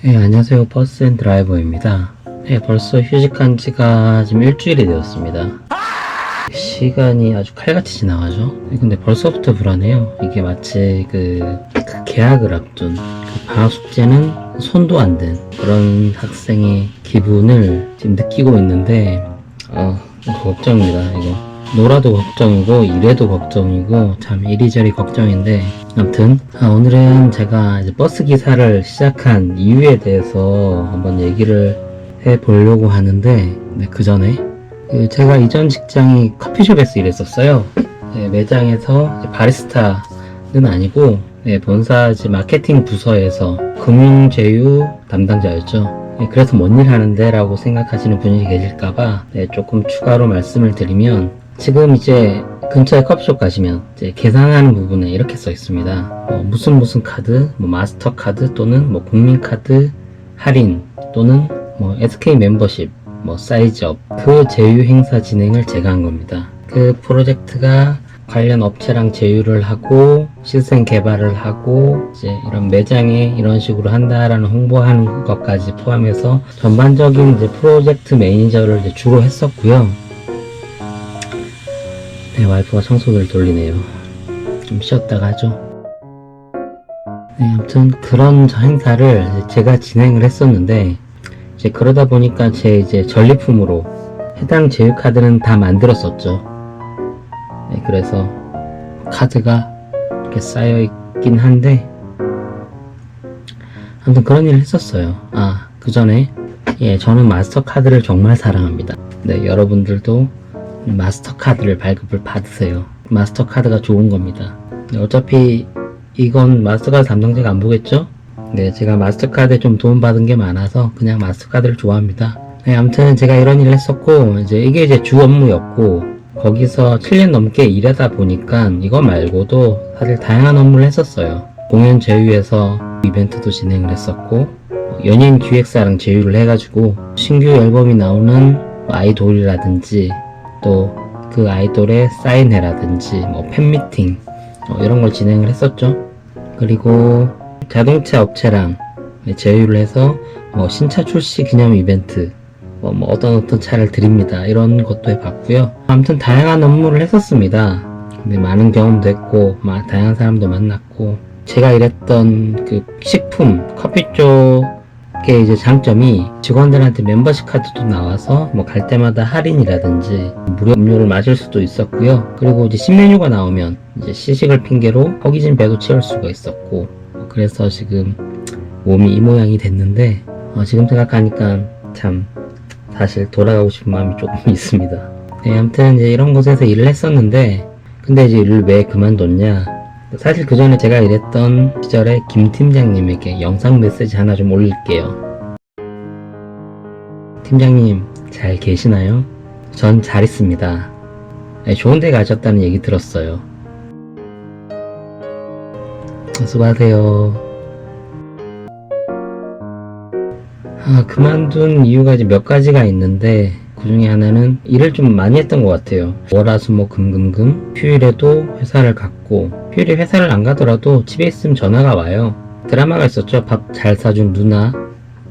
네, 안녕하세요. 버스 앤 드라이버입니다. 네, 벌써 휴직한 지가 지금 일주일이 되었습니다. 시간이 아주 칼같이 지나가죠? 근데 벌써부터 불안해요. 이게 마치 그, 그 계약을 앞둔 그 방학 숙제는 손도 안댄 그런 학생의 기분을 지금 느끼고 있는데, 어, 걱정입니다, 이거. 놀아도 걱정이고 일해도 걱정이고 참 이리저리 걱정인데 아무튼 아, 오늘은 제가 버스 기사를 시작한 이유에 대해서 한번 얘기를 해 보려고 하는데 네, 그 전에 그 제가 이전 직장이 커피숍에서 일했었어요. 네, 매장에서 바리스타는 아니고 네, 본사 마케팅 부서에서 금융제휴 담당자였죠. 네, 그래서 뭔 일 하는데 라고 생각하시는 분이 계실까봐 네, 조금 추가로 말씀을 드리면 지금 이제 근처에 커피숍 가시면 이제 계산하는 부분에 이렇게 써 있습니다. 뭐 무슨 무슨 카드, 뭐 마스터 카드 또는 뭐 국민 카드 할인 또는 뭐 SK 멤버십, 뭐 사이즈업 그 제휴 행사 진행을 제가 한 겁니다. 그 프로젝트가 관련 업체랑 제휴를 하고 시스템 개발을 하고 이제 이런 매장에 이런 식으로 한다라는 홍보하는 것까지 포함해서 전반적인 이제 프로젝트 매니저를 이제 주로 했었고요. 네, 와이프가 청소기를 돌리네요. 좀 쉬었다가 하죠. 네, 아무튼 그런 저 행사를 제가 진행을 했었는데 이제 그러다 보니까 제 이제 전리품으로 해당 제휴 카드는 다 만들었었죠. 네, 그래서 카드가 이렇게 쌓여 있긴 한데 아무튼 그런 일을 했었어요. 아, 그 전에 예, 저는 마스터 카드를 정말 사랑합니다. 네, 여러분들도 마스터카드를 발급을 받으세요. 마스터카드가 좋은 겁니다. 네, 어차피 이건 마스터카드 담당자가 안 보겠죠? 네, 제가 마스터카드에 좀 도움받은 게 많아서 그냥 마스터카드를 좋아합니다. 네, 아무튼 제가 이런 일을 했었고, 이제 이게 이제 주 업무였고, 거기서 7년 넘게 일하다 보니까 이거 말고도 사실 다양한 업무를 했었어요. 공연 제휴에서 이벤트도 진행을 했었고, 연예인 기획사랑 제휴를 해가지고 신규 앨범이 나오는 아이돌이라든지 또 그 아이돌의 사인회라든지 뭐 팬미팅 어, 이런 걸 진행을 했었죠. 그리고 자동차 업체랑 제휴를 해서 뭐 신차 출시 기념 이벤트 뭐, 뭐 어떤 어떤 차를 드립니다 이런 것도 해봤고요. 아무튼 다양한 업무를 했었습니다. 근데 많은 경험도 했고 마- 다양한 사람도 만났고 제가 일했던 그 식품 커피 쪽 의 이제 장점이 직원들한테 멤버십 카드도 나와서 뭐 갈 때마다 할인이라든지 무료 음료를 마실 수도 있었고요. 그리고 이제 신메뉴가 나오면 이제 시식을 핑계로 허기진 배도 채울 수가 있었고 그래서 지금 몸이 이 모양이 됐는데 어, 지금 생각하니까 참 사실 돌아가고 싶은 마음이 조금 있습니다. 네, 아무튼 이제 이런 곳에서 일을 했었는데 근데 이제 일을 왜 그만뒀냐 사실 그 전에 제가 일했던 시절에 김 팀장님에게 영상 메시지 하나 좀 올릴게요. 팀장님, 잘 계시나요? 전 잘 있습니다. 네, 좋은 데 가셨다는 얘기 들었어요. 수고하세요. 아, 그만둔 이유가 이제 몇 가지가 있는데, 그 중에 하나는 일을 좀 많이 했던 것 같아요. 월화수목 금금금 휴일에도 회사를 갔고 휴일에 회사를 안 가더라도 집에 있으면 전화가 와요. 드라마가 있었죠. 밥 잘 사준 누나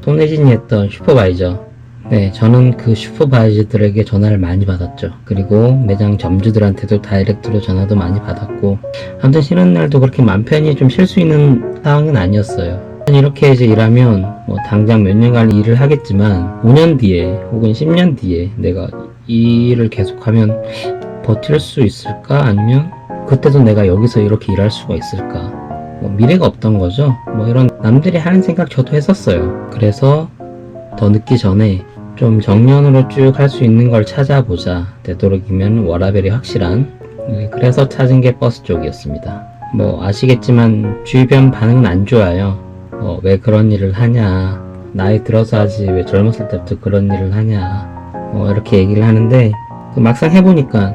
손혜진이 했던 슈퍼바이저. 네, 저는 그 슈퍼바이저들에게 전화를 많이 받았죠. 그리고 매장 점주들한테도 다이렉트로 전화도 많이 받았고 아무튼 쉬는 날도 그렇게 맘 편히 좀 쉴 수 있는 상황은 아니었어요. 이렇게 이제 일하면 뭐 당장 몇 년간 일을 하겠지만 5년 뒤에 혹은 10년 뒤에 내가 이 일을 계속하면 버틸 수 있을까 아니면 그때도 내가 여기서 이렇게 일할 수가 있을까? 뭐 미래가 없던 거죠? 뭐 이런 남들이 하는 생각 저도 했었어요. 그래서 더 늦기 전에 좀 정년으로 쭉 할 수 있는 걸 찾아보자 되도록이면 워라벨이 확실한 네, 그래서 찾은 게 버스 쪽이었습니다. 뭐 아시겠지만 주변 반응은 안 좋아요. 어, 왜 그런 일을 하냐. 나이 들어서 하지, 왜 젊었을 때부터 그런 일을 하냐. 뭐, 이렇게 얘기를 하는데, 그 막상 해보니까,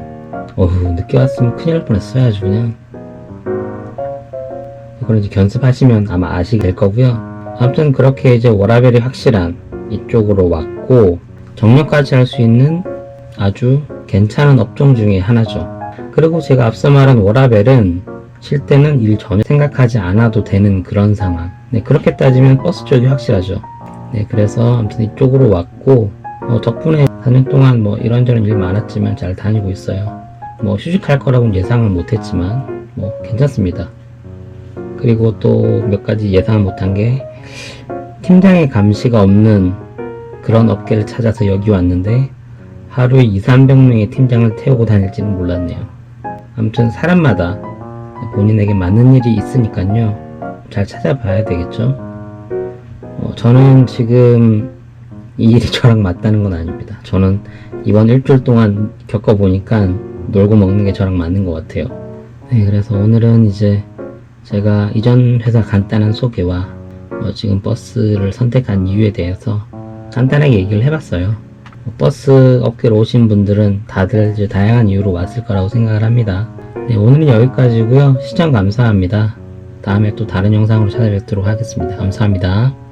어후, 늦게 왔으면 큰일 날 뻔했어요, 아주 그냥. 그걸 이제 견습하시면 아마 아시게 될 거고요. 아무튼 그렇게 이제 워라벨이 확실한 이쪽으로 왔고, 정년까지 할 수 있는 아주 괜찮은 업종 중에 하나죠. 그리고 제가 앞서 말한 워라벨은 쉴 때는 일 전혀 생각하지 않아도 되는 그런 상황. 네, 그렇게 따지면 버스 쪽이 확실하죠. 네, 그래서 아무튼 이쪽으로 왔고, 어, 덕분에 4년 동안 뭐 이런저런 일 많았지만 잘 다니고 있어요. 뭐 휴직할 거라고는 예상을 못했지만, 뭐 괜찮습니다. 그리고 또 몇 가지 예상을 못한 게, 팀장의 감시가 없는 그런 업계를 찾아서 여기 왔는데, 하루에 2, 300명의 팀장을 태우고 다닐지는 몰랐네요. 아무튼 사람마다 본인에게 맞는 일이 있으니까요. 잘 찾아봐야 되겠죠. 어, 저는 지금 이 일이 저랑 맞다는 건 아닙니다. 저는 이번 일주일 동안 겪어보니까 놀고 먹는 게 저랑 맞는 것 같아요. 네, 그래서 오늘은 이제 제가 이전 회사 간단한 소개와 어, 지금 버스를 선택한 이유에 대해서 간단하게 얘기를 해봤어요. 어, 버스 업계로 오신 분들은 다들 이제 다양한 이유로 왔을 거라고 생각을 합니다. 네, 오늘은 여기까지고요. 시청 감사합니다. 다음에 또 다른 영상으로 찾아뵙도록 하겠습니다. 감사합니다.